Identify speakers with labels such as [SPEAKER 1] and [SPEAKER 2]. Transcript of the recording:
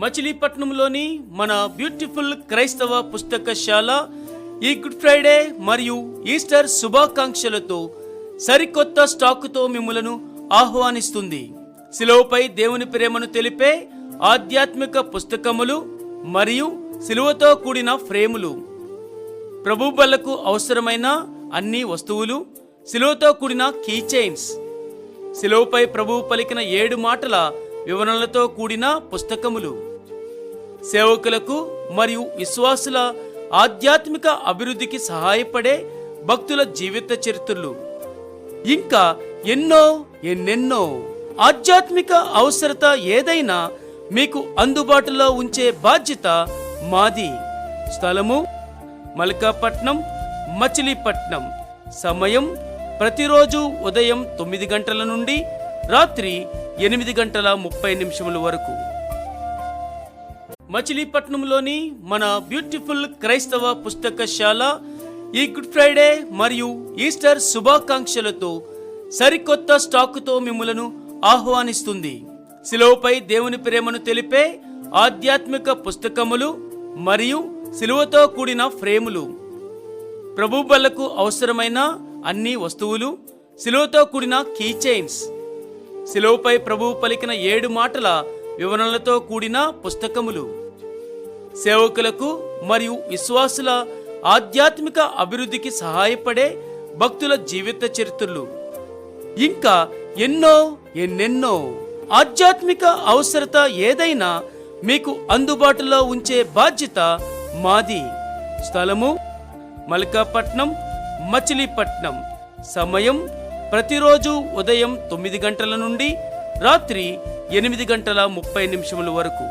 [SPEAKER 1] మచిలీపట్నంలోని మన బ్యూటిఫుల్ క్రైస్తవ పుస్తకశాల ఈ గుడ్ ఫ్రైడే మరియు ఈస్టర్ శుభాకాంక్షలతో సరికొత్త స్టాకుతో మిమ్మలను ఆహ్వానిస్తుంది. శిలువపై దేవుని ప్రేమను తెలిపే ఆధ్యాత్మిక పుస్తకములు మరియు శిలువతో కూడిన ఫ్రేములు. ప్రభుబల్లకు అవసరమైన అన్ని వస్తువులు శిలువతో కూడిన కీ చైన్స్ శిలువపై ప్రభువు పలికిన ఏడు మాటల వివరణలతో కూడిన పుస్తకములు. సేవకులకు మరియు విశ్వాసుల ఆధ్యాత్మిక అభివృద్ధికి సహాయపడే భక్తుల జీవిత చరిత్రలు. ఇంకా ఎన్నో ఎన్నెన్నో ఆధ్యాత్మిక అవసరత ఏదైనా మీకు అందుబాటులో ఉంచే బాధ్యత మాది. స్థలము మల్కాపట్నం మచిలీపట్నం. సమయం ప్రతిరోజు ఉదయం తొమ్మిది గంటల నుండి రాత్రి ఎనిమిది గంటల ముప్పై నిమిషముల వరకు. మచిలీపట్నంలోని మన బ్యూటిఫుల్ క్రైస్తవ పుస్తకశాల ఈ గుడ్ ఫ్రైడే మరియు ఈస్టర్ శుభాకాంక్షలతో సరికొత్త స్టాకుతో మిమ్మలను ఆహ్వానిస్తుంది. శిలువపై దేవుని ప్రేమను తెలిపే ఆధ్యాత్మిక పుస్తకములు మరియు శిలువతో కూడిన ఫ్రేములు. ప్రభుబల్లకు అవసరమైన అన్ని వస్తువులు శిలువతో కూడిన కీ చైన్స్ శిలువపై ప్రభువు పలికిన ఏడు మాటల వివరణలతో కూడిన పుస్తకములు. సేవకులకు మరియు విశ్వాసుల ఆధ్యాత్మిక అభివృద్ధికి సహాయపడే భక్తుల జీవిత చరిత్రలు. ఇంకా ఎన్నో ఎన్నెన్నో ఆధ్యాత్మిక అవసరత ఏదైనా మీకు అందుబాటులో ఉంచే బాధ్యత మాది. స్థలము మల్కాపట్నం మచిలీపట్నం. సమయం ప్రతిరోజు ఉదయం తొమ్మిది గంటల నుండి రాత్రి ఎనిమిది గంటల ముప్పై నిమిషముల వరకు.